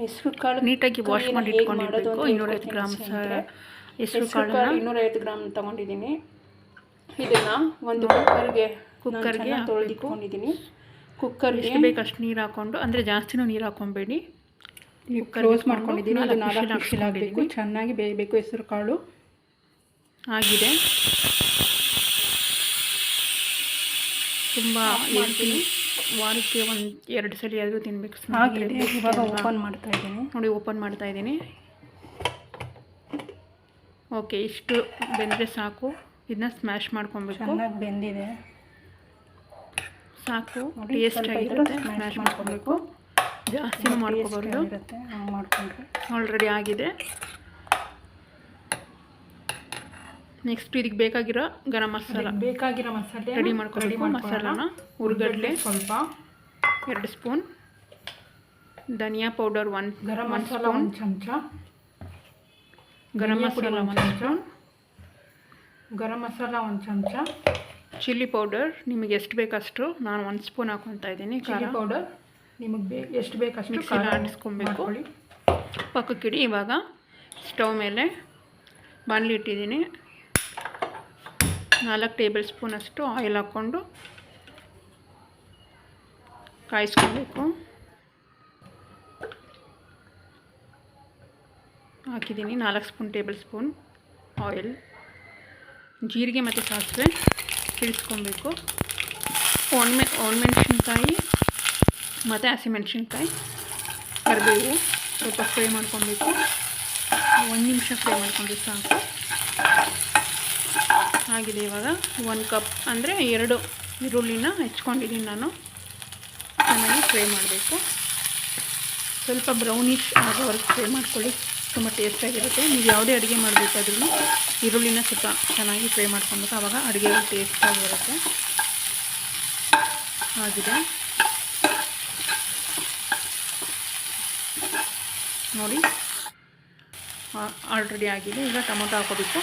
ಹೆಸರು ಕಾಳು ನೀಟಾಗಿ ವಾಶ್ ಮಾಡಿ ಇಟ್ಕೊಂಡಿರಬೇಕು. ಇನ್ನೂರೈವತ್ತು ಗ್ರಾಮ್. ಹೆಸರು ಕಾಳು ಕಾಳನ್ನ ಇನ್ನೂರೈವತ್ತು ಗ್ರಾಮ್ ತೊಗೊಂಡಿದ್ದೀನಿ. ಇದನ್ನು ಒಂದು ಕುಕ್ಕರ್ಗೆ ಕುಕ್ಕರ್ಗೆ ತೊಳೆದಿಟ್ಕೊಂಡಿದ್ದೀನಿ. ಕುಕ್ಕರ್ ಎಷ್ಟು ಬೇಕು ಅಷ್ಟು ನೀರು ಹಾಕ್ಕೊಂಡು ಅಂದರೆ ಜಾಸ್ತಿನೂ ನೀರು ಹಾಕ್ಕೊಬೇಡಿ. ಕ್ಲೋಸ್ ಮಾಡ್ಕೊಂಡಿದ್ದೀನಿ. ಅದು ನಾಲ್ಕು ವಿಷಲ್ ಆಗಬೇಕು ಚೆನ್ನಾಗಿ ಬೇಯಬೇಕು ಹೆಸರು ಕಾಳು. ಆಗಿದೆ. ತುಂಬ ಹೇಳ್ತೀನಿ ವಾರಕ್ಕೆ ಒಂದು ಎರಡು ಸಲ ಆದರೂ ತಿನ್ಬೇಕು. ಆಗಿದೆ. ಇವಾಗ ಓಪನ್ ಮಾಡ್ತಾ ಇದ್ದೀನಿ. ನೋಡಿ ಓಪನ್ ಮಾಡ್ತಾ ಇದ್ದೀನಿ. ಓಕೆ ಇಷ್ಟು ಬೆಂದರೆ ಸಾಕು. ಇದನ್ನ ಸ್ಮ್ಯಾಶ್ ಮಾಡ್ಕೊಬೇಕು. ಚೆನ್ನಾಗಿ ಬೆಂದಿದೆ. ಸಾಕು. ಟೇಸ್ಟ್ ಆಗಿರುತ್ತೆ ಸ್ಮ್ಯಾಶ್ ಮಾಡ್ಕೊಬೇಕು. ಜಾಸ್ತಿ ಮಾಡ್ಕೋಬಾರ್ದು. ಆಲ್ರೆಡಿ ಆಗಿದೆ. ನೆಕ್ಸ್ಟ್ ಇದಕ್ಕೆ ಬೇಕಾಗಿರೋ ಗರಂ ಮಸಾಲ. ಬೇಕಾಗಿರೋ ಮಸಾಲೆ ರೆಡಿ ಮಾಡ್ಕೊಬೇಕು ಮಸಾಲಾನ. ಹುರ್ಗಡ್ಲೆ ಸ್ವಲ್ಪ. ಎರಡು ಸ್ಪೂನ್. ಧನಿಯಾ ಪೌಡರ್ ಒನ್ ಗರಂ ಮಸಾಲ ಒಂದು ಚಮಚ. ಗರಂ ಮಸಾಲ ಒಂದು ಸ್ಪೂನ್ ಚಮಚ. ಗರಂ ಮಸಾಲ ಒಂದು ಚಮಚ. Chilli powder. ನಿಮಗೆ ಎಷ್ಟು ಬೇಕಷ್ಟು ನಾನು ಒಂದು ಸ್ಪೂನ್ ಹಾಕೊತಾ ಇದ್ದೀನಿ. ಖಾರ. Chilli powder. ನಿಮಗೆ ಬೇ ಎಷ್ಟು ಬೇಕಷ್ಟು ಅಷ್ಟು ಖಾರ ಆಡಿಸ್ಕೊಬೇಕು. ಪಕ್ಕಕ್ಕಿಡಿ ಇವಾಗ ಸ್ಟವ್ ಮೇಲೆ ಬಾಣಲಿ ಇಟ್ಟಿದ್ದೀನಿ. ನಾಲ್ಕು ಟೇಬಲ್ ಸ್ಪೂನಷ್ಟು ಆಯಿಲ್ ಹಾಕ್ಕೊಂಡು ಕಾಯಿಸ್ಕೊಬೇಕು. ಹಾಕಿದ್ದೀನಿ ನಾಲ್ಕು ಸ್ಪೂನ್ ಟೇಬಲ್ ಸ್ಪೂನ್ ಆಯಿಲ್. ಜೀರಿಗೆ ಮತ್ತು ಸಾಸಿವೆ ಸಿಡಿಸ್ಕೊಬೇಕು ಒಣಮೆ, ಒಣಮೆಣ್ಸಿನ್ಕಾಯಿ ಮತ್ತು ಹಸಿಮೆಣ್ಸಿನ್ಕಾಯಿ, ಕರಿಬೇವು ಸ್ವಲ್ಪ ಫ್ರೈ ಮಾಡ್ಕೊಬೇಕು. ಒಂದು ನಿಮಿಷ ಫ್ರೈ ಮಾಡ್ಕೊಂಡ್ರೆ ಸಾಕು. ಆಗಿದೆ ಇವಾಗ. ಒಂದು ಕಪ್ ಅಂದರೆ ಎರಡು ಈರುಳ್ಳಿನ ಹೆಚ್ಕೊಂಡಿದ್ದೀನಿ ನಾನು. ಚೆನ್ನಾಗಿ ಫ್ರೈ ಮಾಡಬೇಕು. ಸ್ವಲ್ಪ ಬ್ರೌನಿಶ್ ಆಗೋವರೆಗೆ ಫ್ರೈ ಮಾಡ್ಕೊಳ್ಳಿ. ತುಂಬ ಟೇಸ್ಟಾಗಿರುತ್ತೆ ನೀವು ಯಾವುದೇ ಅಡುಗೆ ಮಾಡಬೇಕಾದ್ರೂ ಈರುಳ್ಳಿನ ಸ್ವಲ್ಪ ಚೆನ್ನಾಗಿ ಫ್ರೈ ಮಾಡ್ಕೊಬೇಕು ಆವಾಗ ಅಡುಗೆ ಟೇಸ್ಟಾಗಿರುತ್ತೆ ಆಗಿದೆ. ನೋಡಿ. ಆಲ್ರೆಡಿ ಆಗಿದೆ. ಈಗ ಟೊಮೊಟೊ ಹಾಕೋಬೇಕು.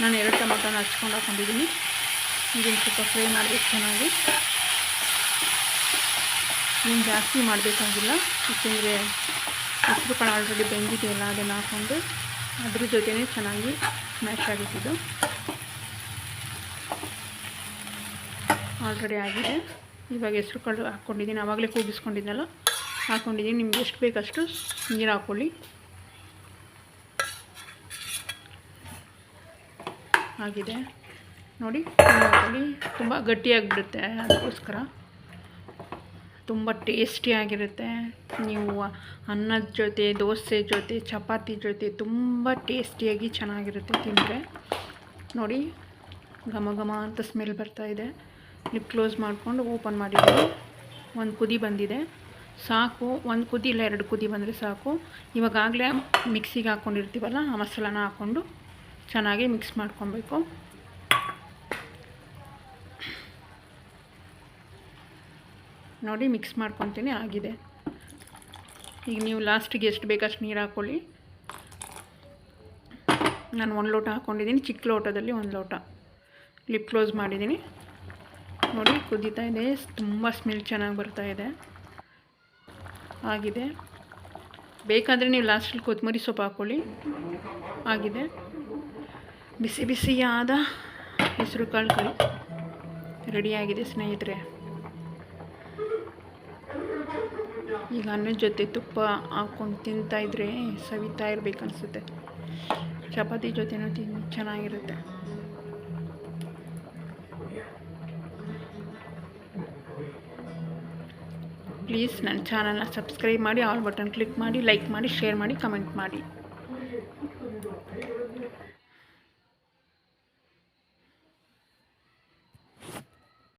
ನಾನು ಎರಡು ಟೊಮೊಟೊನ ಹಚ್ಕೊಂಡು ಹಾಕೊಂಡಿದ್ದೀನಿ. ಇದನ್ನು ಸ್ವಲ್ಪ ಫ್ರೈ ಮಾಡಬೇಕು ಚೆನ್ನಾಗಿ. ಏನು ಜಾಸ್ತಿ ಮಾಡಬೇಕಾಗಿಲ್ಲ, ಏಕೆಂದರೆ ಹೆಸರು ಕಾಳು ಆಲ್ರೆಡಿ ಬೆಂದಿದೆಯಲ್ಲ, ಅದನ್ನು ಹಾಕ್ಕೊಂಡು ಅದ್ರ ಜೊತೆನೇ ಚೆನ್ನಾಗಿ ಮ್ಯಾಶ್ ಆಗುತ್ತಿದ್ದು ಆಲ್ರೆಡಿ ಆಗಿದೆ. ಇವಾಗ ಹೆಸರು ಕಾಳು ಹಾಕ್ಕೊಂಡಿದ್ದೀನಿ ಆವಾಗಲೇ ಕೂಗಿಸ್ಕೊಂಡಿದ್ದೆಲ್ಲ ಹಾಕ್ಕೊಂಡಿದ್ದೀನಿ ನಿಮ್ಗೆ ಎಷ್ಟು ಬೇಕಷ್ಟು ನೀರು ಹಾಕ್ಕೊಳ್ಳಿ ಆಗಿದೆ. ನೋಡಿ ತುಂಬ ಗಟ್ಟಿಯಾಗಿಬಿಡುತ್ತೆ ಅದಕ್ಕೋಸ್ಕರ. ತುಂಬ ಟೇಸ್ಟಿಯಾಗಿರುತ್ತೆ ನೀವು ಅನ್ನದ ಜೊತೆ, ದೋಸೆ ಜೊತೆ, ಚಪಾತಿ ಜೊತೆ ತುಂಬ ಟೇಸ್ಟಿಯಾಗಿ ಚೆನ್ನಾಗಿರುತ್ತೆ ತಿಂದರೆ. ನೋಡಿ, ಘಮ ಘಮ ಅಂತ ಸ್ಮೆಲ್ ಬರ್ತಾ ಇದೆ. ಲಿಪ್ ಕ್ಲೋಸ್ ಮಾಡಿಕೊಂಡು ಓಪನ್ ಮಾಡಿದ್ದೀನಿ ಒಂದು ಕುದಿ ಬಂದಿದೆ. ಸಾಕು, ಒಂದು ಕುದಿ ಇಲ್ಲ, ಎರಡು ಕುದಿ ಬಂದರೆ ಸಾಕು. ಇವಾಗಾಗಲೇ ಮಿಕ್ಸಿಗೆ ಹಾಕ್ಕೊಂಡಿರ್ತೀವಲ್ಲ ಆ ಮಸಾಲಾನ ಹಾಕ್ಕೊಂಡು ಚೆನ್ನಾಗಿ ಮಿಕ್ಸ್ ಮಾಡ್ಕೊಬೇಕು. ನೋಡಿ ಮಿಕ್ಸ್ ಮಾಡ್ಕೊತೀನಿ, ಆಗಿದೆ. ಈಗ ನೀವು ಲಾಸ್ಟಿಗೆ ಎಷ್ಟು ಬೇಕಷ್ಟು ನೀರು ಹಾಕ್ಕೊಳ್ಳಿ ನಾನು ಒಂದು ಲೋಟ ಹಾಕ್ಕೊಂಡಿದ್ದೀನಿ ಚಿಕ್ಕ ಲೋಟದಲ್ಲಿ ಒಂದು ಲೋಟ. ಲಿಪ್ ಕ್ಲೋಸ್ ಮಾಡಿದ್ದೀನಿ. ನೋಡಿ, ಕುದೀತಾ ಇದೆ. ತುಂಬ ಸ್ಮೆಲ್ ಚೆನ್ನಾಗಿ ಬರ್ತಾ ಇದೆ. ಆಗಿದೆ. ಬೇಕಾದರೆ ನೀವು ಲಾಸ್ಟಲ್ಲಿ ಕೊತ್ತಂಬರಿ ಸೊಪ್ಪು ಹಾಕ್ಕೊಳ್ಳಿ ಆಗಿದೆ. ಬಿಸಿ ಬಿಸಿಯಾದ ಹೆಸರು ಕಾಳು ಕರಿ ರೆಡಿಯಾಗಿದೆ ಸ್ನೇಹಿತರೆ. ಈಗ ಅನ್ನದ ಜೊತೆ ತುಪ್ಪ ಹಾಕ್ಕೊಂಡು ತಿಂತಾ ಇದ್ರೆ ಸವಿತಾ ಇರ್ಬೇಕು ಅನಿಸುತ್ತೆ. ಚಪಾತಿ ಜೊತೆನೂ ತಿನ್ ಚೆನ್ನಾಗಿರುತ್ತೆ. ಪ್ಲೀಸ್ ನನ್ನ ಚಾನಲ್ನ ಸಬ್ಸ್ಕ್ರೈಬ್ ಮಾಡಿ, ಆಲ್ ಬಟನ್ ಕ್ಲಿಕ್ ಮಾಡಿ, ಲೈಕ್ ಮಾಡಿ, ಶೇರ್ ಮಾಡಿ, ಕಮೆಂಟ್ ಮಾಡಿ.